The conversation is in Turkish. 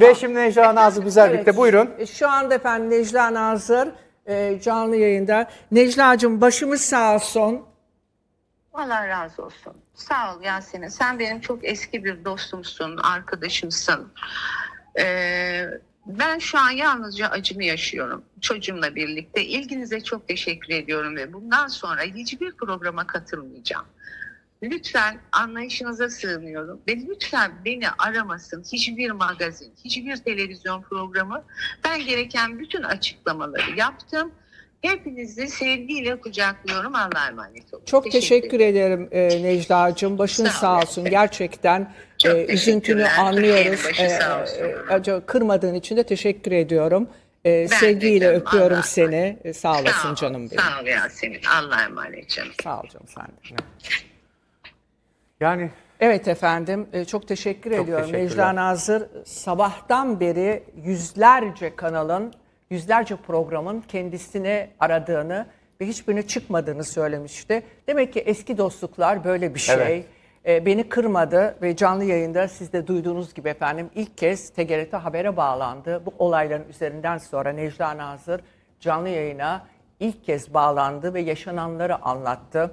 Ve şimdi Necla Nazlı bizlerle birlikte. Buyurun. E, Şu anda efendim Necla Nazır e, canlı yayında. Necla'cığım başımız sağ olsun. Allah razı olsun. Sağ ol Yasemin. Sen benim çok eski bir dostumsun, arkadaşımsın. Ee, ben şu an yalnızca acımı yaşıyorum. Çocuğumla birlikte. İlginize çok teşekkür ediyorum ve bundan sonra hiçbir programa katılmayacağım. Lütfen anlayışınıza sığınıyorum. Ve lütfen beni aramasın hiçbir magazin, hiçbir televizyon programı. Ben gereken bütün açıklamaları yaptım. Hepinizi sevgiyle kucaklıyorum. Allah'a emanet olun. Çok teşekkür, ederim e, Necla'cığım. Başın Sağ sağ ol. olsun. Gerçekten Çok e, üzüntünü anlıyoruz. E, acaba kırmadığın için de teşekkür ediyorum. E, sevgiyle canım, öpüyorum Allah seni. E, sağ olasın Sağ ol, canım benim. Sağ ol Yasemin. Allah'a emanet canım. Sağ ol canım sen de. Yani Evet efendim e, çok teşekkür Çok ediyorum. Necla Nazır sabahtan beri yüzlerce kanalın, yüzlerce programın kendisini aradığını ve hiçbirine çıkmadığını söylemişti. Demek ki eski dostluklar böyle bir şey. Evet. E, beni kırmadı ve canlı yayında siz de duyduğunuz gibi efendim ilk kez TGRT Haber'e bağlandı. Bu olayların üzerinden sonra Necla Nazır canlı yayına ilk kez bağlandı ve yaşananları anlattı.